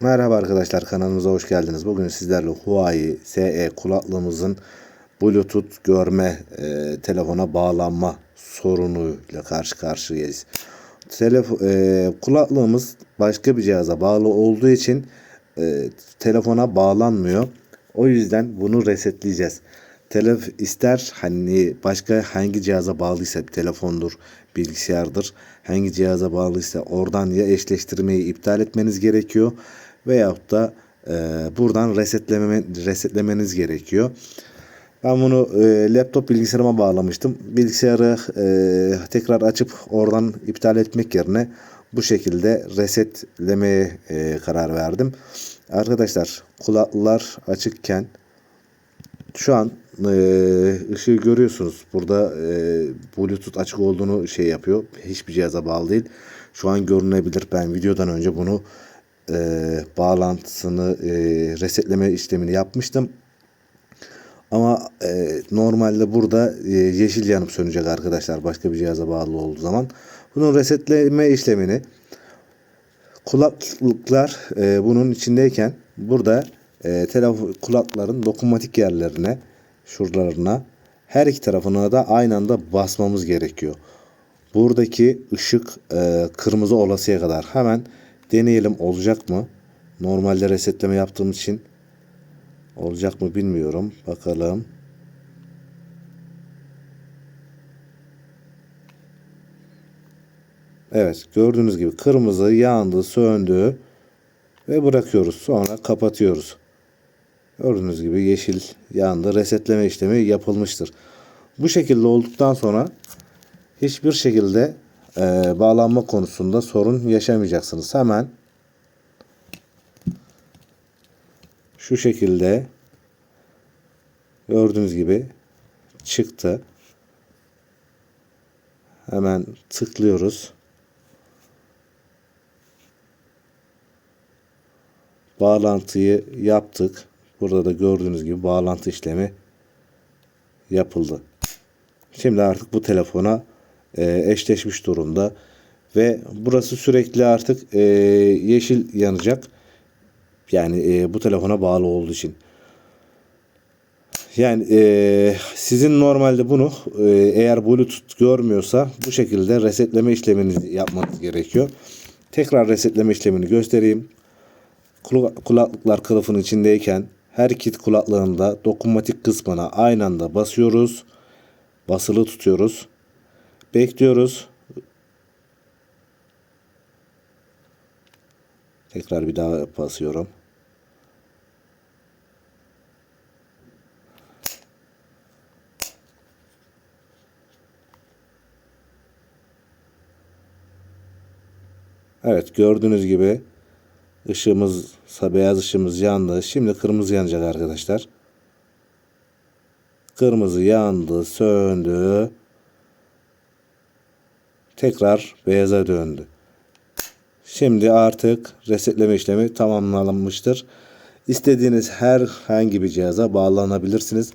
Merhaba arkadaşlar kanalımıza hoş geldiniz. Bugün sizlerle Huawei SE kulaklığımızın Bluetooth görme e, telefona bağlanma sorunuyla karşı karşıyayız. Telef e, kulaklığımız başka bir cihaza bağlı olduğu için e, telefona bağlanmıyor. O yüzden bunu resetleyeceğiz. Telef ister hani başka hangi cihaza bağlıysa bir telefondur, bilgisayardır. Hangi cihaza bağlıysa oradan ya eşleştirmeyi iptal etmeniz gerekiyor veyahut da e, buradan resetleme, resetlemeniz gerekiyor. Ben bunu e, laptop bilgisayarıma bağlamıştım. Bilgisayarı e, tekrar açıp oradan iptal etmek yerine bu şekilde resetlemeye e, karar verdim. Arkadaşlar kulaklılar açıkken şu an e, ışığı görüyorsunuz. Burada e, Bluetooth açık olduğunu şey yapıyor. Hiçbir cihaza bağlı değil. Şu an görünebilir. Ben videodan önce bunu e, bağlantısını e, resetleme işlemini yapmıştım. Ama e, normalde burada e, yeşil yanıp sönecek arkadaşlar başka bir cihaza bağlı olduğu zaman. Bunun resetleme işlemini kulaklıklar e, bunun içindeyken burada e, telefon kulakların dokunmatik yerlerine şuralarına her iki tarafına da aynı anda basmamız gerekiyor. Buradaki ışık e, kırmızı olasıya kadar hemen deneyelim olacak mı? Normalde resetleme yaptığım için olacak mı bilmiyorum. Bakalım. Evet gördüğünüz gibi kırmızı yandı söndü ve bırakıyoruz. Sonra kapatıyoruz. Gördüğünüz gibi yeşil yandı. Resetleme işlemi yapılmıştır. Bu şekilde olduktan sonra hiçbir şekilde e, bağlanma konusunda sorun yaşamayacaksınız. Hemen şu şekilde gördüğünüz gibi çıktı. Hemen tıklıyoruz. Bağlantıyı yaptık. Burada da gördüğünüz gibi bağlantı işlemi yapıldı. Şimdi artık bu telefona e, eşleşmiş durumda ve burası sürekli artık e, yeşil yanacak. Yani e, bu telefona bağlı olduğu için. Yani sizin normalde bunu e, eğer Bluetooth görmüyorsa bu şekilde resetleme işlemini yapmanız gerekiyor. Tekrar resetleme işlemini göstereyim. Kulaklıklar kılıfın içindeyken her iki kulaklığında dokunmatik kısmına aynı anda basıyoruz. Basılı tutuyoruz. Bekliyoruz. Tekrar bir daha basıyorum. Evet gördüğünüz gibi ışığımız beyaz ışığımız yandı. Şimdi kırmızı yanacak arkadaşlar. Kırmızı yandı, söndü. Tekrar beyaza döndü. Şimdi artık resetleme işlemi tamamlanmıştır. İstediğiniz herhangi bir cihaza bağlanabilirsiniz.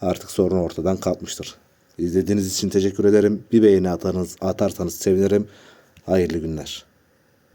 Artık sorun ortadan kalkmıştır. İzlediğiniz için teşekkür ederim. Bir beğeni atarsanız, atarsanız sevinirim. Hayırlı günler.